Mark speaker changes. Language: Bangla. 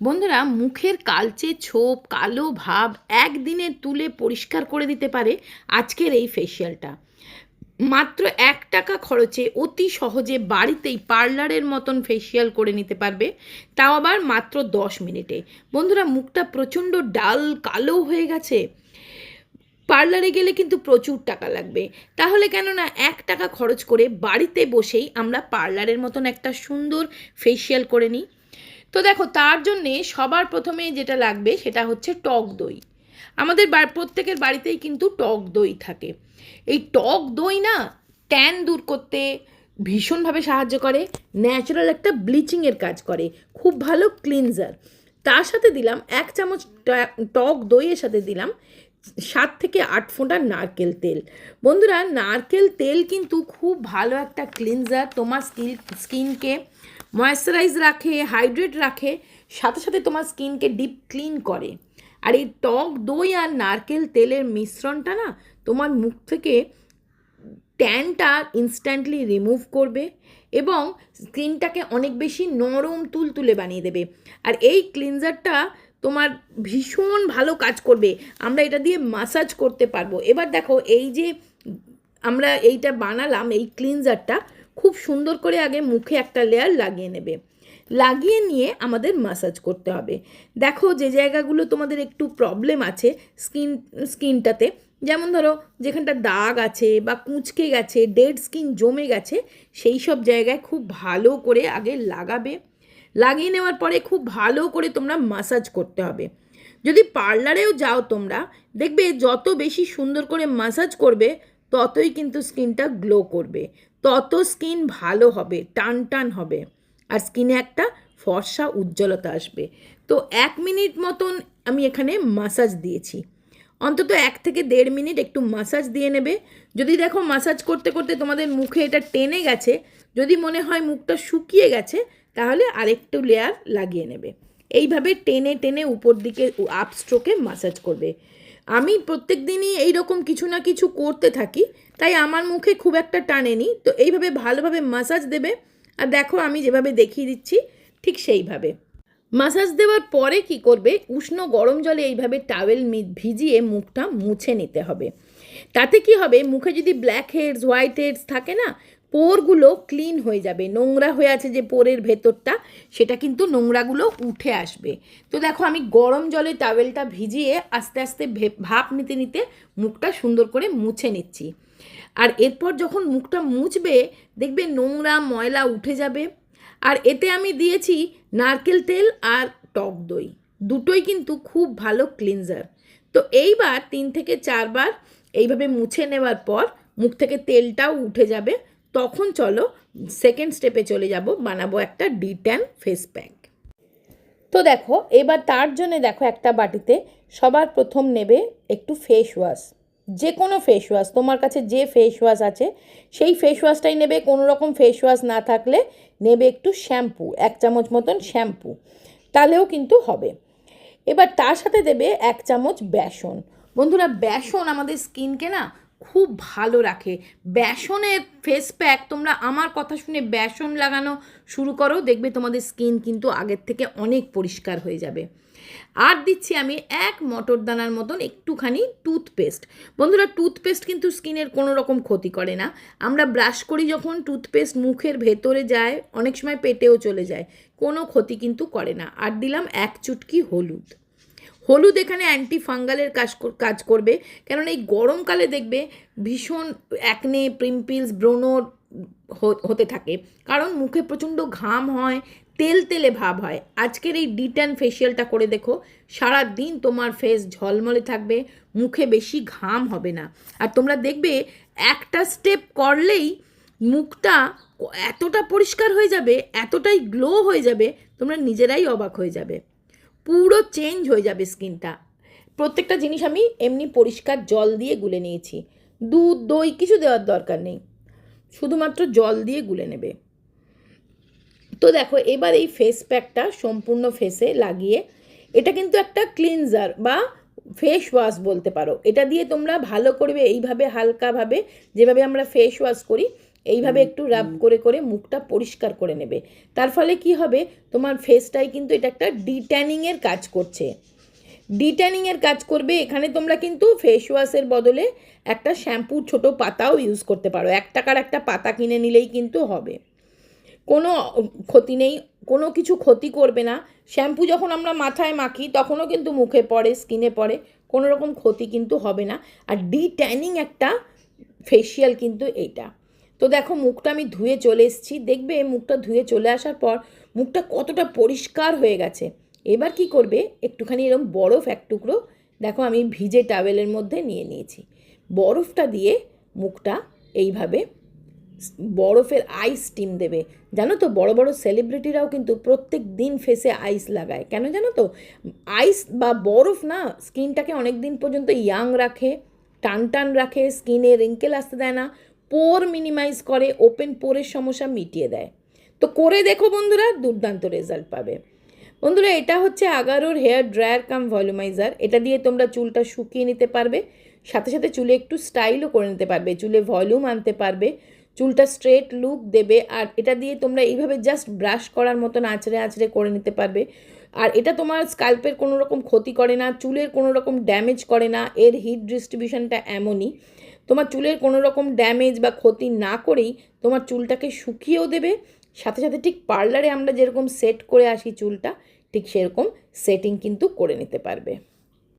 Speaker 1: বন্ধুরা, মুখের কালচে ছোপ, কালো ভাব একদিনে তুলে পরিষ্কার করে দিতে পারে আজকের এই ফেসিয়ালটা মাত্র এক টাকা খরচে অতি সহজে বাড়িতেই পার্লারের মতন ফেসিয়াল করে নিতে পারবে। তাও আবার মাত্র দশ মিনিটে। বন্ধুরা, মুখটা প্রচণ্ড ডাল, কালো হয়ে গেছে। পার্লারে গেলে কিন্তু প্রচুর টাকা লাগবে। তাহলে কেন না এক টাকা খরচ করে বাড়িতে বসেই আমরা পার্লারের মতন একটা সুন্দর ফেসিয়াল করে নিই। তো দেখো, তার জন্যে সবার প্রথমে যেটা লাগবে সেটা হচ্ছে টক দই। আমাদের প্রত্যেকের বাড়িতেই কিন্তু টক দই থাকে। এই টক দই না ট্যান দূর করতে ভীষণভাবে সাহায্য করে ন্যাচারাল একটা ব্লিচিংয়ের কাজ করে, খুব ভালো ক্লিনজার তার সাথে দিলাম এক চামচ টক দইয়ের সাথে দিলাম সাত থেকে আট ফোঁটা নারকেল তেল। বন্ধুরা, নারকেল তেল কিন্তু খুব ভালো একটা ক্লিনজার তোমার স্কিন স্কিনকে ময়েশ্চারাইজ রাখে হাইড্রেট রাখে, সাথে সাথে তোমার স্কিনকে ডিপ ক্লিন করে। আর এই টক দই আর নারকেল তেলের মিশ্রণটা না, তোমার মুখ থেকে ট্যানটা ইনস্ট্যান্টলি রিমুভ করবে এবং স্কিনটাকে অনেক বেশি নরম তুলতুলে বানিয়ে দেবে। আর এই ক্লিনজারটা তোমার ভীষণ ভালো কাজ করবে। আমরা এটা দিয়ে মাসাজ করতে পারব। এবার দেখো, এই যে আমরা এইটা বানালাম, এই ক্লিনজারটা খুব সুন্দর করে আগে মুখে একটা লেয়ার লাগিয়ে নেবে। লাগিয়ে নিয়ে আমাদের মাসাজ করতে হবে। দেখো যে জায়গাগুলো তোমাদের একটু প্রবলেম আছে স্কিন স্কিনটাতে যেমন ধরো যেখানটা দাগ আছে বা কুঁচকে গেছে ডেড স্কিন জমে গেছে, সেই সব জায়গায় খুব ভালো করে আগে লাগাবে। লাগিয়ে নেওয়ার পরে খুব ভালো করে তোমরা মাসাজ করতে হবে। যদি পার্লারেও যাও তোমরা, দেখবে যত বেশি সুন্দর করে মাসাজ করবে, ততই কিন্তু স্কিনটা গ্লো করবে। তত স্কিন ভালো হবে, টান টান হবে। আর স্কিনে একটা ফর্সা উজ্জ্বলতা আসবে। তো এক মিনিট মতন আমি এখানে মাসাজ দিয়েছি। অন্তত এক থেকে দেড় মিনিট একটু মাসাজ দিয়ে নেবে। যদি দেখো মাসাজ করতে করতে তোমাদের মুখে এটা টেনে গেছে, যদি মনে হয় মুখটা শুকিয়ে গেছে, তাহলে আরেকটু লেয়ার লাগিয়ে নেবে। এইভাবে টেনে টেনে উপর দিকে আপ স্ট্রোকে মাসাজ করবে। আমি প্রত্যেক দিনই এইরকম কিছু না কিছু করতে থাকি, তাই আমার মুখে খুব একটা টানেনি। তো এইভাবে ভালোভাবে মাসাজ দেবে, আর দেখো আমি যেভাবে দেখিয়ে দিচ্ছি, ঠিক সেইভাবে। মাসাজ দেওয়ার পরে কি করবে, উষ্ণ গরম জলে এইভাবে টাওয়েল ভিজিয়ে মুখটা মুছে নিতে হবে। তাতে কি হবে, মুখে যদি ব্ল্যাক হেডস হোয়াইট হেডস থাকে না পোরগুলো ক্লিন হয়ে যাবে। নোংরা হয়ে আছে যে পোরের ভেতরটা, সেটা কিন্তু নোংরাগুলো উঠে আসবে। তো দেখো, আমি গরম জলে টাওয়েলটা ভিজিয়ে আস্তে আস্তে ভাপ নিতে নিতে মুখটা সুন্দর করে মুছে নিচ্ছি। আর এরপর যখন মুখটা মুছবে, দেখবে নোংরা ময়লা উঠে যাবে। আর এতে আমি দিয়েছি নারকেল তেল আর টক দই। দুটোই কিন্তু খুব ভালো ক্লিনজার তো এইবার তিন থেকে চারবার এইভাবে মুছে নেওয়ার পর মুখ থেকে তেলটাও উঠে যাবে। তখন চলো সেকেন্ড স্টেপে চলে যাব, বানাবো একটা ডি ট্যান ফেস প্যাক তো দেখো, এবার তার জন্য দেখো একটা বাটিতে সবার প্রথম নেবে একটু ফেস ওয়াশ যে কোনো ফেস ওয়াশ তোমার কাছে যে ফেস ওয়াশ আছে, সেই ফেস ওয়াশটাই নেবে। কোনো রকম ফেস ওয়াশ না থাকলে নেবে একটু শ্যাম্পু এক চামচ মতন শ্যাম্পু তাহলেও কিন্তু হবে। এবার তার সাথে দেবে এক চামচ বেসন। বন্ধুরা, বেসন আমাদের স্কিনকে না খুব ভালো রাখে। বেসনের ফেস প্যাক তোমরা আমার কথা শুনে বেসন লাগানো শুরু করো, দেখবে তোমাদের স্কিন কিন্তু আগের থেকে অনেক পরিষ্কার হয়ে যাবে। আর দিচ্ছি আমি এক মটর দানার মতন একটুখানি টুথপেস্ট বন্ধুরা টুথপেস্ট কিন্তু স্কিনের কোনো রকম ক্ষতি করে না। আমরা ব্রাশ করি যখন টুথপেস্ট মুখের ভেতরে যায়, অনেক সময় পেটেও চলে যায়, কোনো ক্ষতি কিন্তু করে না। আর দিলাম এক চুটকি হলুদ। হলুদ এখানে অ্যান্টি ফাঙ্গালের কাজ কাজ করবে। কেননা এই গরমকালে দেখবে ভীষণ অ্যাকনে প্রিম্পিলস ব্রণ হতে থাকে। কারণ মুখে প্রচণ্ড ঘাম হয়, তেল তেলে ভাব হয়। আজকের এই ডিট্যান ফেসিয়ালটা করে দেখো সারা দিন তোমার ফেস ঝলমলে থাকবে, মুখে বেশি ঘাম হবে না। আর তোমরা দেখবে, একটা স্টেপ করলেই মুখটা এতটা পরিষ্কার হয়ে যাবে, এতটাই গ্লো হয়ে যাবে, তোমরা নিজেরাই অবাক হয়ে যাবে। পুরো চেঞ্জ হয়ে যাবে স্কিনটা। প্রত্যেকটা জিনিস আমি এমনি পরিষ্কার জল দিয়ে গুলে নিয়েছি। দুধ, দই কিছু দেওয়ার দরকার নেই। শুধুমাত্র জল দিয়ে গুলে নেবে। তো দেখো, এবার এই ফেস প্যাকটা সম্পূর্ণ ফেসে লাগিয়ে, এটা কিন্তু একটা ক্লিনজার বা ফেস ওয়াশ বলতে পারো। এটা দিয়ে তোমরা ভালো করবে, এইভাবে হালকাভাবে যেভাবে আমরা ফেস ওয়াশ করি এইভাবে একটু রাব করে করে মুখটা পরিষ্কার করে নেবে। তার ফলে কি হবে? তোমার ফেসটাই কিন্তু এটা একটা ডিট্যানিংয়ের কাজ করছে। ডিট্যানিংয়ের কাজ করবে এখানে তোমরা কিন্তু ফেস ওয়াশের বদলে একটা শ্যাম্পুর ছোট পাতাও ইউজ করতে পারো। এক টাকার একটা পাতা কিনে নিলেই কিন্তু হবে। কোনো ক্ষতি নেই কোনো কিছু ক্ষতি করবে না। শ্যাম্পু যখন আমরা মাথায় মাখি তখনও কিন্তু মুখে পড়ে স্কিনে পড়ে কোনো রকম ক্ষতি কিন্তু হবে না। আর ডি ট্যানিং একটা ফেসিয়াল কিন্তু এইটা। তো দেখো, মুখটা আমি ধুয়ে চলে এসেছি। দেখবে মুখটা ধুয়ে চলে আসার পর মুখটা কতটা পরিষ্কার হয়ে গেছে। এবার কি করবে? একটুখানি এরকম বরফ এক টুকরো, দেখো আমি ভিজে টাওয়েলের মধ্যে নিয়ে নিয়েছি। বরফটা দিয়ে মুখটা এইভাবে বরফের আইস স্টিম দেবে। জানো তো, বড় বড় সেলিব্রিটিরাও কিন্তু প্রত্যেক দিন ফেসে আইস লাগায়। কেন জানো তো? আইস বা বরফ না স্কিনটাকে অনেক দিন পর্যন্ত ইয়াং রাখে টান টান রাখে স্কিনে রিঙ্কেল আসতে দেয় না। পোর মিনিমাইজ করে, ওপেন পোরের সমস্যা মিটিয়ে দেয়। তো করে দেখো বন্ধুরা, দুর্দান্ত রেজাল্ট পাবে। বন্ধুরা, এটা হচ্ছে আগারোর হেয়ার ড্রায়ার কাম ভলিউমাইজার। এটা দিয়ে তোমরা চুলটা শুকিয়ে নিতে পারবে, সাথে সাথে চুলে একটু স্টাইলও করে নিতে পারবে, চুলে ভলিউম আনতে পারবে, চুলটা স্ট্রেট লুক দেবে, আর এটা দিয়ে তোমরা এইভাবে জাস্ট ব্রাশ করার মতন আঁচড়ে আঁচড়ে করে নিতে পারবে। আর এটা তোমার স্কাল্পের কোনো রকম ক্ষতি করে না, চুলের কোনো রকম ড্যামেজ করে না, এর হিট ডিস্ট্রিবিউশনটা এমনই। তোমার চুলের কোনো রকম ড্যামেজ বা ক্ষতি না করেই তোমার চুলটাকে শুকিয়েও দেবে। সাথে সাথে ঠিক পার্লারে আমরা যেরকম সেট করে আসি চুলটা, ঠিক সেরকম সেটিং কিন্তু করে নিতে পারবে।